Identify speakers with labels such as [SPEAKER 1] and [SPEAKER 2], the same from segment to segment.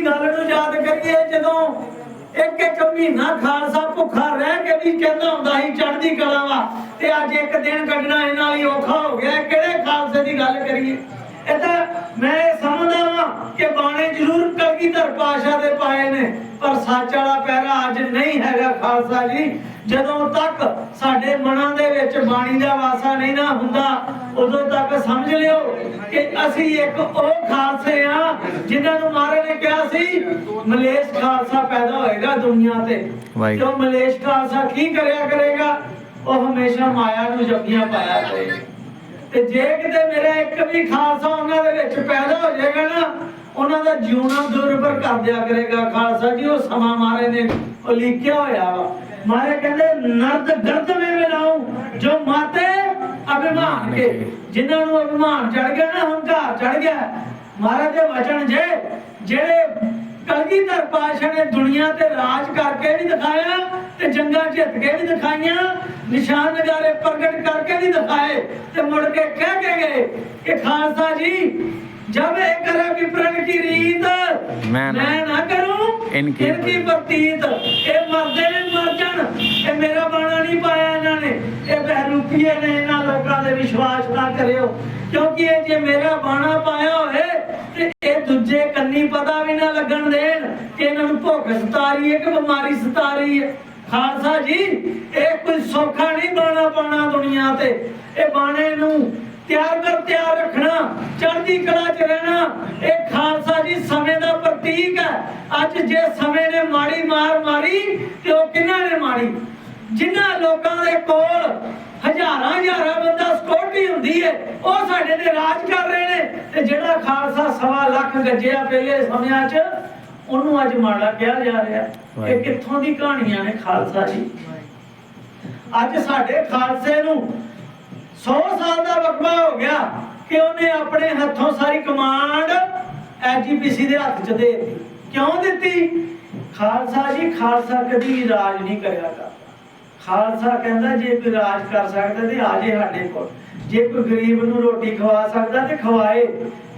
[SPEAKER 1] ਦੀ ਗੱਲ ਨੂੰ ਯਾਦ ਕਰੀਏ, ਜਦੋਂ ਇੱਕ ਇੱਕ ਮਹੀਨਾ ਖਾਲਸਾ ਭੁੱਖਾ ਰਹਿ ਕੇ ਵੀ ਕਹਿੰਦਾ ਹੁੰਦਾ ਸੀ, ਚੜ੍ਹਦੀ ਕਲਾ ਵਾ, ਤੇ ਅੱਜ ਇੱਕ ਦਿਨ ਕੱਢਣਾ ਇਹਨਾਂ ਲਈ ਔਖਾ ਹੋ ਗਿਆ। ਕਿਹੜੇ ਖਾਲਸੇ ਦੀ ਗੱਲ ਕਰੀਏ? ਇਹ ਤਾਂ ਮੈਂ ਇਹ ਸਮਝਦਾ ਵਾਂ ਕਿ ਬਾਣੇ ਜ਼ਰੂਰ ਕਲਗੀਧਰ ਪਾਸ਼ਾ ਦੇ ਪਾਏ ਨੇ ਪਰ ਸੱਚ ਵਾਲਾ ਪਹਿਰਾ ਅੱਜ ਨਹੀਂ ਹੈਗਾ ਖਾਲਸਾ ਜੀ। ਜਦੋਂ ਤੱਕ ਸਾਡੇ ਮਨਾਂ ਦੇ ਵਿੱਚ ਬਾਣੀ ਦਾ ਵਾਸਾ ਨਹੀਂ ਨਾ ਹੁੰਦਾ ਉਦੋਂ ਤੱਕ ਸਮਝ ਲਿਓ ਕਿ ਅਸੀਂ ਇੱਕ ਉਹ ਖਾਲਸੇ ਆ ਜਿਨ੍ਹਾਂ ਨੂੰ ਮਹਾਰਾਜ ਨੇ ਕਿਹਾ ਸੀ ਮਲੇਸ਼ ਖਾਲਸਾ ਪੈਦਾ ਹੋਏਗਾ ਦੁਨੀਆ ਤੇ। ਕਿਉਂ ਮਲੇਸ਼ ਖਾਲਸਾ ਕੀ ਕਰਿਆ ਕਰੇਗਾ? ਉਹ ਹਮੇਸ਼ਾ ਮਾਇਆ ਨੂੰ ਜੱਫੀਆਂ ਪਾਇਆ ਕਰੇਗਾ ਤੇ ਜੇ ਕਿਤੇ ਮੇਰਾ ਇੱਕ ਵੀ ਖਾਲਸਾ ਉਹਨਾਂ ਦੇ ਵਿੱਚ ਪੈਦਾ ਹੋ ਜਾਏਗਾ ਨਾ ਉਹਨਾਂ ਦਾ ਜਿਉਣਾ ਦੁਰਭਰ ਕਰ ਦਿਆ ਕਰੇਗਾ ਖਾਲਸਾ ਜੀ, ਉਹ ਸਮਾਂ ਮਾਰੇ ਨੇ ਉਹ ਲਿਖਿਆ ਹੋਇਆ ਵਾ। ਮਾਰੇ ਕਹਿੰਦੇ ਨਰਦ ਗਰਦ ਮੇ ਮਿਲਾਉ ਜੋ ਮਾਤੇ ਅਭਿਮਾਨ ਕੇ। ਜਿਨ੍ਹਾਂ ਨੂੰ ਅਭਿਮਾਨ ਚੜ ਗਿਆ ਨਾ, ਹੰਕਾਰ ਚੜ ਗਿਆ, ਮਹਾਰਾਜ ਦੇ ਵਚਨ ਜੇ, ਜਿਹੜੇ ਕਲਗੀਧਰ ਪਾਸ਼ਾ ਨੇ ਦੁਨੀਆ ਤੇ ਰਾਜ ਕਰਕੇ ਵੀ ਦਿਖਾਇਆ ਤੇ ਜੰਗਾਂ ਜਿੱਤ ਕੇ ਵੀ ਦਿਖਾਈਆਂ, ਨਿਸ਼ਾਨ ਨਗਾਰੇ ਪ੍ਰਗਟ ਕਰਕੇ ਵੀ ਦਿਖਾਏ ਤੇ ਮੁੜ ਕੇ ਕਹਿ ਕੇ ਗਏ ਕਿ ਖਾਲਸਾ ਜੀ ਜਬ ਇਹ ਕਰੇ ਵਿਪਰਨ ਕੀ ਰੀਤ?
[SPEAKER 2] ਮੈਂ ਨਾ-
[SPEAKER 1] ਮੈਂ ਨਾ ਕਰੂੰ?
[SPEAKER 2] ਇਨਕੀ
[SPEAKER 1] ਇਨਕੀ ਪ੍ਰਤੀਤ ਇਹ ਮਰਦੇ ਨੇ ਮਰ ਜਾਣ ਇਹ ਮੇਰਾ ਬਾਣਾ ਨਹੀਂ ਪਾਇਆ ਇਹਨਾਂ ਨੇ। ਇਹ ਬਹਿਰੂਪੀਏ ਨੇ ਇਹਨਾਂ ਲੋਕਾਂ ਦੇ ਵਿਸ਼ਵਾਸ ਨਾ ਕਰਿਓ। ਕਿਉਂਕਿ ਇਹ ਜੇ ਮੇਰਾ ਬਾਣਾ ਪਾਇਆ ਹੋਵੇ ਤੇ ਇਹ ਦੂਜੇ ਕੰਨੀ ਪਤਾ ਵੀ ਨਾ ਲੱਗਣ ਦੇਣ ਕਿ ਇਹਨਾਂ ਨੂੰ ਭੁੱਖ ਸਤਾਰੀ ਹੈ ਕਿ ਬਿਮਾਰੀ ਸਤਾਰੀ ਹੈ। ਖਾਲਸਾ ਜੀ ਇਹ ਕੋਈ ਸੌਖਾ ਨਹੀਂ ਬਾਣਾ ਪਾਣਾ ਦੁਨੀਆ ਤੇ। ਇਹ ਬਾਣੇ ਨੂੰ ਤਿਆਰ ਕਰ ਤਿਆਰ ਰੱਖਣਾ ਚੜ੍ਹਦੀ ਕਲਾ 'ਚ ਰਹਿਣਾ ਇਹ ਖਾਲਸਾ ਜੀ ਸਮੇਂ ਦਾ ਪ੍ਰਤੀਕ ਹੈ। ਅੱਜ ਜੇ ਸਮੇਂ ਨੇ ਮਾੜੀ ਮਾਰ ਮਾਰੀ ਤੇ ਉਹ ਕਿਹਨਾਂ ਨੇ ਮਾਰੀ? ਜਿਨ੍ਹਾਂ ਲੋਕਾਂ ਦੇ ਕੋਲ ਹਜ਼ਾਰਾਂ ਹਜ਼ਾਰਾਂ ਬੰਦਾ ਸਕਿਉਰਟੀ ਹੁੰਦੀ ਹੈ ਉਹ ਸਾਡੇ ਤੇ ਰਾਜ ਕਰ ਰਹੇ ਨੇ। ਤੇ ਜਿਹੜਾ ਖਾਲਸਾ ਸਵਾ ਲੱਖ ਗੱਜਿਆ ਪਹਿਲੇ ਸਮਿਆਂ 'ਚ ਉਹਨੂੰ ਅੱਜ ਮਾੜਾ ਕਿਹਾ ਜਾ ਰਿਹਾ। ਇਹ ਕਿੱਥੋਂ ਦੀ ਕਹਾਣੀਆਂ ਨੇ ਖਾਲਸਾ ਜੀ? ਅੱਜ ਸਾਡੇ ਖਾਲਸੇ ਨੂੰ 100 ਸਾਲ ਦਾ ਵਕਫਾ ਹੋ ਗਿਆ ਕਿ ਉਹਨੇ ਆਪਣੇ ਹੱਥੋਂ ਸਾਰੀ ਕਮਾਂਡ ਐਜੀਪੀਸੀ ਦੇ ਹੱਥ 'ਚ ਦੇ ਦਿੱਤੀ। ਕਿਉਂ ਦਿੱਤੀ? ਖਾਲਸਾ ਜੀ, ਖਾਲਸਾ ਕਦੀ ਵੀ ਰਾਜ ਨਹੀਂ ਕਰਿਆ ਕਰਦਾ। ਖਾਲਸਾ ਕਹਿੰਦਾ, ਜੇ ਕੋਈ ਰਾਜ ਕਰ ਸਕਦਾ ਤੇ ਆ ਜੇ ਸਾਡੇ ਕੋਲ। ਜੇ ਕੋਈ ਗਰੀਬ ਨੂੰ ਰੋਟੀ ਖਵਾ ਸਕਦਾ ਤੇ ਖਵਾਏ।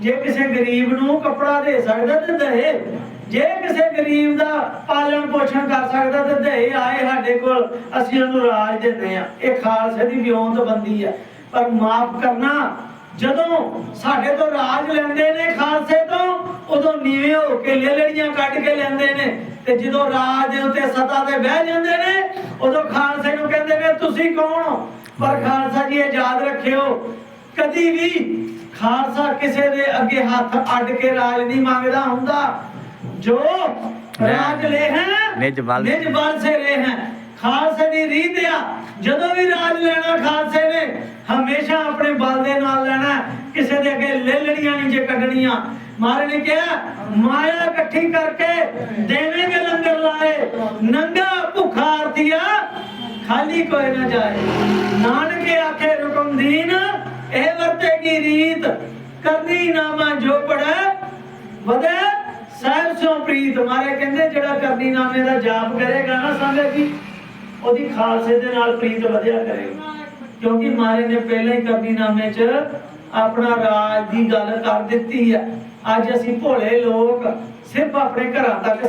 [SPEAKER 1] ਜੇ ਕਿਸੇ ਗਰੀਬ ਨੂੰ ਕੱਪੜਾ ਦੇ ਸਕਦਾ ਤੇ ਦੇ ਜੇ ਕਿਸੇ ਗਰੀਬ ਦਾ ਪਾਲਣ ਪੋਸ਼ਣ ਕਰ ਸਕਦਾ ਤੇ ਦੇ ਆਏ ਸਾਡੇ ਕੋਲ, ਅਸੀਂ ਉਹਨੂੰ ਰਾਜ ਦਿੰਦੇ ਆ ਇਹ ਖਾਲਸੇ ਦੀ ਵਿਉਂਤਬੰਦੀ ਹੈ। ਪਰ ਮਾਫ ਕਰਨਾ ਜਦੋਂ ਸਾਡੇ ਤੋਂ ਰਾਜ ਲੈਂਦੇ ਨੇ ਖਾਲਸੇ ਤੋਂ ਉਦੋਂ ਨੀਵੇਂ ਹੋ ਕੇ ਲੇਲੜੀਆਂ ਕੱਢ ਕੇ ਲੈਂਦੇ ਨੇ। ਤੇ ਜਦੋਂ ਰਾਜ ਉੱਤੇ ਸਤਾ ਤੇ ਬਹਿ ਜਾਂਦੇ ਨੇ ਉਦੋਂ ਖਾਲਸੇ ਨੂੰ ਕਹਿੰਦੇ ਨੇ ਤੁਸੀਂ ਕੌਣ ਹੋ? ਪਰ ਖਾਲਸਾ ਜੀ ਇਹ ਯਾਦ ਰੱਖਿਓ ਕਦੀ ਵੀ ਖਾਲਸਾ ਕਿਸੇ ਦੇ ਅੱਗੇ ਹੱਥ ਅੱਡ ਕੇ ਰਾਜ ਨਹੀਂ ਮੰਗਦਾ ਹੁੰਦਾ। ਜੋ ਰਾਜ ਲੈ ਹੈ
[SPEAKER 2] ਨਿਜ ਬਲ-
[SPEAKER 1] ਨਿਜ ਬਲ ਸੇ ਰਹੇ ਹੈ। ਖਾਲਸੇ ਦੀ ਰੀਤ ਆ। ਜਦੋਂ ਵੀ ਰਾਜ ਲੈਣਾ, ਖਾਲਸੇ ਨੇ ਹਮੇਸ਼ਾ ਆਪਣੇ ਬਲ ਦੇ ਨਾਲ ਲੈਣਾ ਕਿਸੇ ਦੇ ਅੱਗੇ ਲੇਲੜੀਆਂ ਨਹੀਂ ਜੇ ਕੱਢਣੀਆਂ। ਮਹਾਰਾਜ ਨੇ ਕਿਹਾ, ਮਾਇਆ ਇਕੱਠੀ ਕਰਕੇ ਦੇਵੇਂਗੇ ਲੰਗਰ ਲਾਏ। ਨੰਗਾ ਭੁੱਖਾ ਆਰਤੀਆ, ਖਾਲੀ ਕੋਈ ਨਾ ਜਾਏ। ਨਾਨਕੇ ਆਖੇ ਰੁਕਮ ਦੀਨ ਇਹ ਵਰਤੇਗੀ ਰੀਤ। ਕਰਨੀ ਨਾਮਾ ਜੋ ਪੜੈ ਵਧੇ, ਸਾਹਿਬ ਸੋ ਪ੍ਰੀਤ। ਮਾਰੇ ਕਹਿੰਦੇ, ਜਿਹੜਾ ਕਰਨੀ ਨਾਮੇ ਦਾ ਜਾਪ ਕਰੇਗਾ ਨਾ, ਸਮਝੇ ਕਿ? ਉਹਦੀ ਖਾਲਸੇ ਦੇ ਨਾਲ ਪ੍ਰੀਤ ਵਧਿਆ ਕਰੇਗਾ ਕਿਉਂਕਿ ਮਾਰੇ ਨੇ ਪਹਿਲਾਂ ਹੀ ਕਰਨੀ ਨਾਮੇ 'ਚ ਆਪਣਾ ਰਾਜ ਦੀ ਗੱਲ ਕਰ ਦਿੱਤੀ ਹੈ। ਅੱਜ ਅਸੀਂ ਭੋਲੇ ਲੋਕ ਸਿਰਫ ਆਪਣੇ ਘਰਾਂ ਤੱਕ